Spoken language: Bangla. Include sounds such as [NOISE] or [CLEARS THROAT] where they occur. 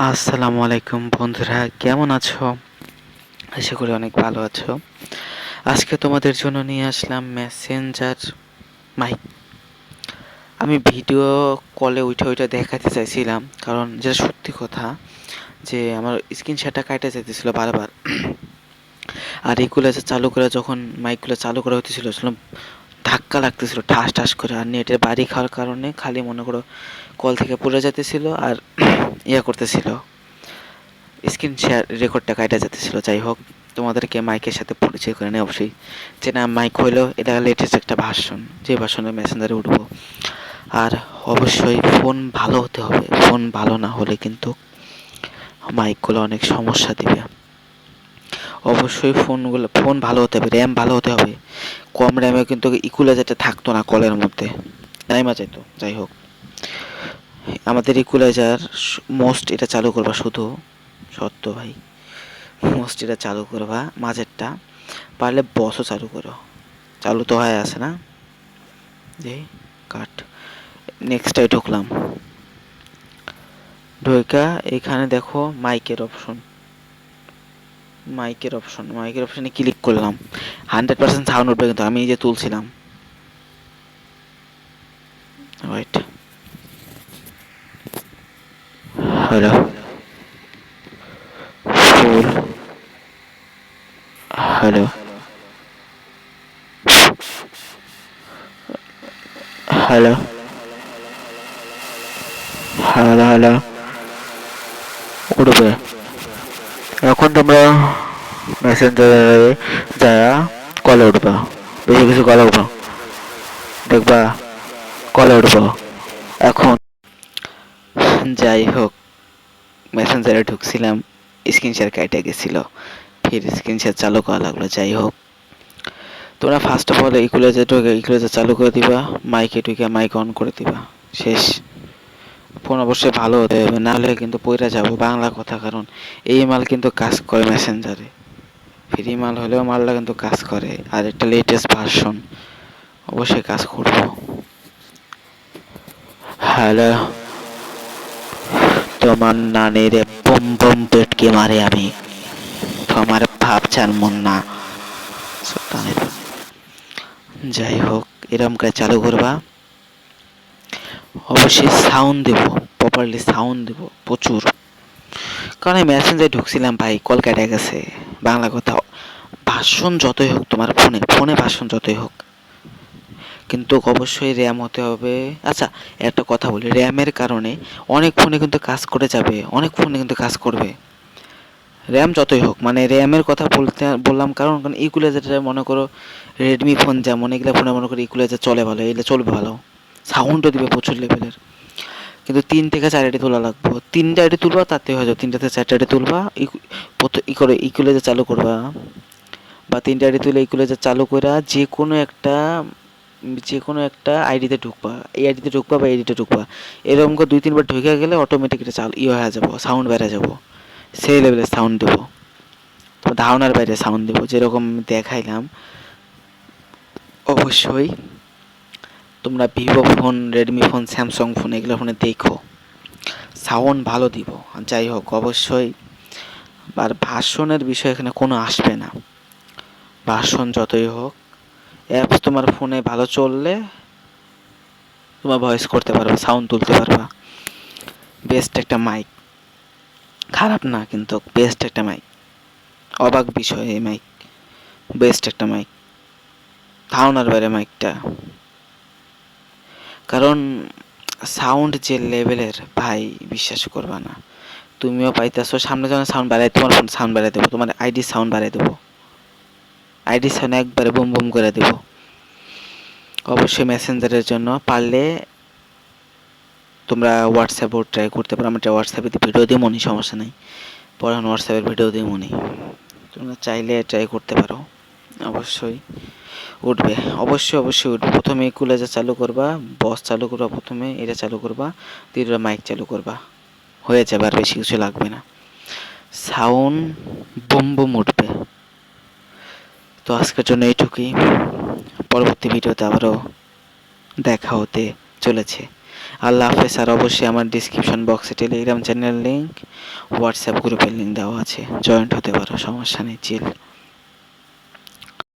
আসসালামু আলাইকুম বন্ধুরা, কেমন আছো? আশা করি অনেক ভালো আছো। আজকে তোমাদের জন্য নিয়ে আসলাম মেসেঞ্জার মাইক আমি ভিডিও কলে উঠে ওইটা দেখাতে চাইছিলাম, কারণ যেটা সত্যি কথা, যে আমার স্ক্রিন শেয়ারটা কাটে যেতেছিল বারবার। আর এইগুলো চালু করে, যখন মাইকগুলো চালু করা হতেছিল ধাক্কা লাগতেছিল, ঠাস ঠাস করে, আর নেটের বাড়ি খাওয়ার কারণে খালি মনে করো কল থেকে পড়ে যেতেছিল আর [CLEARS THROAT] ইয়া করতেছিল। স্ক্রিন শেয়ার রেকর্ডটা কাটা যেতেছিল, যাই হোক, তোমাদেরকে মাইকের সাথে পরিচয় করে নেই অবশ্যই। যে না, মাইক হইল, এটা লেটেস্ট একটা ভাষণ, যে ভাষণে মেসেঞ্জারে উঠবো। আর অবশ্যই ফোন ভালো হতে হবে, ফোন ভালো না হলে কিন্তু মাইকগুলো অনেক সমস্যা দিবে। অবশ্যই ফোনগুলো, ফোন ভালো হতে হবে, র্যাম ভালো হতে হবে। কম র্যামে কিন্তু ইকুলাইজারটা থাকতো না কলের মধ্যে। টাইমা যেত যাই হোক। আমাদের ইকুলাইজার মোস্ট এটা চালু করবা শুধু। সত্য ভাই। মোস্ট এটা চালু করবা মাঝেরটা। পারলে বসও চালু করো। চালু তো হয়ে আছে না? যে কাট। নেক্সটটাই ঢুকলাম। ঢোকা এখানে দেখো মাইকের অপশন মাইকের অপশন মাইকের অপশনে ক্লিক করলাম। হান্ড্রেড পার্সেন্ট সাউন্ড উঠবে কিন্তু, আমি এই যে তুলছিলাম। Wait hello full hello hello hello hello উঠবে এখন তোমরা মেসেঞ্জারে যারা কলে উঠবা বেশি কিছু কলে উঠবা দেখবা, কলে উঠবো এখন যাই হোক। মেসেঞ্জারে ঢুকছিলাম স্ক্রিন শেয়ার কেটে গেছিল, ফির স্ক্রিন শেয়ার চালু করা লাগল, যাই হোক। তোমরা ফার্স্ট অফ অল ইকুলাইজার ঢুকে চালু করে দিবা মাইকে ঢুকে মাইক অন করে দিবা, শেষ। ফোন অবশ্যই ভালো হতে হবে নাহলে কিন্তু পইরা যাব, বাংলা কথা, কারণ এই মাল কিন্তু কাজ করে মেসেঞ্জারে ফ্রি মাল হলেও মালটা কিন্তু কাজ করে, আর একটা লেটেস্ট ভার্সন অবশ্যই কাজ করব। হ্যালো। তোমার নানির বম বম পেটকে মারে আমি। তোমার ভাবছান মন না। যাই হোক, এরম করে চালু করবা। অবশ্যই সাউন্ড দেব প্রপারলি সাউন্ড দেব, প্রচুর। কারণ আমি মেসেঞ্জারে ঢুকছিলাম ভাই কল কেটে গেছে। বাংলা কথা, ভাষণ যতই হোক তোমার ফোনে ফোনে ভাষণ যতই হোক। কিন্তু অবশ্যই র্যাম হতে হবে। আচ্ছা একটা কথা বলি র্যামের কারণে অনেক ফোনে কিন্তু কাজ করে যাবে, অনেক ফোনে কিন্তু কাজ করবে। র্যাম যতই হোক মানে র্যামের কথা বলতে, বললাম কারণ কারণ ইকুলাইজারটা মনে করো রেডমি ফোন যেমন, এগুলো ফোনে মনে করো ইকুলাইজার চলে ভালো, এগুলো চলবে ভালো। সাউন্ডও দিবে প্রচুর লেভেলের কিন্তু তিন থেকে চার আইডি তোলা লাগবে। তিনটা আইডি তুলবা, তাতে হয়ে যাবে। তিনটা থেকে চারটে আইডি তুলবা ই করে ইকুলাইজার চালু করবা। বা তিনটা আইডি তুলে ইকুলাইজার চালু করে যে কোনো একটা যে কোনো একটা আইডিতে ঢুকবা, এই আইডিতে ঢুকবা বা আইডিতে ঢুকবা, এরকম করে দুই তিনবার ঢুকে গেলে অটোমেটিক এটা চাল ইয়ে হয়ে যাব সাউন্ড বেড়ে যাব, সেই লেভেলের সাউন্ড দেবো তো ধারণার বাইরে সাউন্ড দেবো, যেরকম দেখাইলাম। অবশ্যই তোমরা Vivo phone Redmi phone Samsung phone এগুলো ফোনে দেখো সাউন্ড ভালো দিব যাই হোক, অবশ্যই আর ভাষণের বিষয় এখানে কোনো আসবে না, ভাষণ যতই হোক অ্যাপস তোমার ফোনে ভালো চললে তোমার ভয়েস করতে পারবা সাউন্ড তুলতে পারবা। বেস্ট একটা মাইক খারাপ না কিন্তু বেস্ট একটা মাইক অবাক বিষয় এই মাইক বেস্ট একটা মাইক ধারণার বাইরে মাইকটা কারণ সাউন্ড যে লেভেলের ভাই, বিশ্বাস করবা না। তুমিও পাইতেছো, সামনে যখন সাউন্ড বাড়াই, তোমার ফোন সাউন্ড বাড়াই দেবো, তোমার আইডি সাউন্ড বাড়াই দেবো। আইডি সাউন্ড একবারে বুম বুম করে দেবো। অবশ্যই মেসেঞ্জারের জন্য। পারলে তোমরা হোয়াটসঅ্যাপও ট্রাই করতে পারো। আমরা হোয়াটসঅ্যাপে ভিডিও দিয়ে মনি সমস্যা নেই। পরে হোয়াটসঅ্যাপের ভিডিও দিয়ে মনি তোমরা চাইলে ট্রাই করতে পারো। অবশ্যই উঠবে। অবশ্যই অবশ্যই উঠবে। প্রথমে কুলাজা চালু করবা বস চালু করবা প্রথমে, এটা চালু করবা দ্বিতীয় মাইক চালু করবা। হয়ে যাবে, আর বেশি কিছু লাগবে না। সাউন্ড বুম বুম উঠবে। তো আজকের জন্য এইটুকুই। পরবর্তী ভিডিওতে আবারও দেখা হতে চলেছে। আল্লাহ হাফেজ, আর অবশ্যই আমার ডিসক্রিপশন বক্সে টেলিগ্রাম চ্যানেল লিঙ্ক হোয়াটসঅ্যাপ গ্রুপের লিঙ্ক দেওয়া আছে। জয়েন্ট হতে পারো, সমস্যা নেই চিল